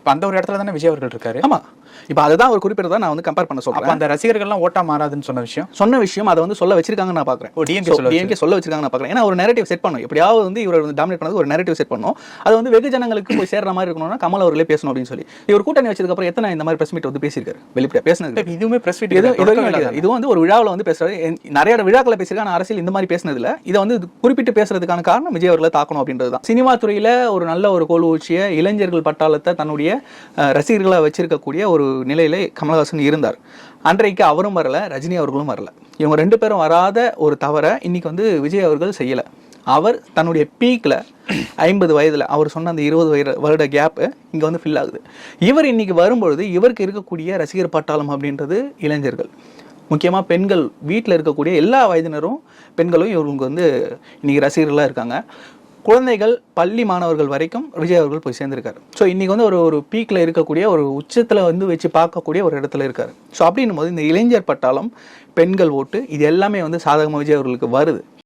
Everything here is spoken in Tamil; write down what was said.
இப்போ அந்த ஒரு இடத்துல தானே விஜய் அவர்கள் இருக்காரு? ஆமா. இப்போ அதை தான் ஒரு குறிப்பிட்ட நான் வந்து கம்பேர் பண்ண சொல்றேன். அந்த ரசிகர்கள்லாம் ஓட்டா மாறாதுன்னு சொன்ன விஷயம்? சொன்ன விஷயம் அதை வந்து சொல்ல வச்சிருக்காங்க நான் பாக்குறேன் டிஎம்கே சொல்ல வச்சிருக்காங்க. நான் பாக்குறேன் ஏன்னா ஒரு நெரேட்டிவ் செட் பண்ணும் எப்படியாவது வந்து இவர் வந்து டாமினேட் பண்ணது ஒரு நெரேட்டிவ் செட் பண்ணும் அது வந்து வெகுஜனங்களுக்கு போய் சேர்ற மாதிரி இருக்கணும்னா கமல் அவர்களே பேசணும் அப்படின்னு சொல்லி. இவர் கூட்டணி வச்சதுக்கு அப்புறம் எத்தனை இந்த மாதிரி பிரஸ் மீட் வந்து பேசியிருக்காரு? வெளிப்படையா பேசினது இதுவுமே பிரஸ் மீட் இது வந்து ஒரு விழாவில் வந்து பேசுறாரு. நிறைய விழாக்களை பேசியிருக்காங்க. அரசியல் இந்த மாதிரி பேசினதுல இதை வந்து குறிப்பிட்டு பேசுறதுக்கான காரணம் விஜய் அவர்களை தாக்கணும் அப்படின்றது தான் சினிமா துறையில ஒரு நல்ல ஒரு கோல் ஊச்சிய இளைஞர்கள் பட்டாளத்தை தன்னுடைய அஹ், ரசிகர்களா வச்சிருக்கக்கூடிய ஒரு நிலையில கமலஹாசன் இருந்தார். அன்றைக்கு அவரும் வரல ரஜினி அவர்களும் வரல. இவங்க ரெண்டு பேரும் வராத ஒரு தவறை இன்னைக்கு வந்து விஜய் அவர்கள் செய்யல. அவர் தன்னுடைய பீக்ல ஐம்பது வயதுல அவர் சொன்ன அந்த இருபது வயது வருட கேப்பு இங்க வந்து ஃபில் ஆகுது. இவர் இன்னைக்கு வரும்பொழுது இவருக்கு இருக்கக்கூடிய ரசிகர் பட்டாளம் அப்படின்றது இளைஞர்கள். முக்கியமாக பெண்கள் வீட்டில் இருக்கக்கூடிய எல்லா வயதினரும் பெண்களும் இவங்களுக்கு வந்து இன்னைக்கு ரசிகர்களாக இருக்காங்க. குழந்தைகள் பள்ளி மாணவர்கள் வரைக்கும் விஜய் அவர்கள் போய் சேர்ந்திருக்காரு. ஸோ இன்னைக்கு வந்து ஒரு ஒரு பீக்கில் இருக்கக்கூடிய ஒரு உச்சத்தில் வந்து வச்சு பார்க்கக்கூடிய ஒரு இடத்துல இருக்காரு. ஸோ அப்படின்னும் போது இந்த இளைஞர் பட்டாளம் பெண்கள் ஓட்டு இது எல்லாமே வந்து சாதகமாக விஜய் அவர்களுக்கு வருது.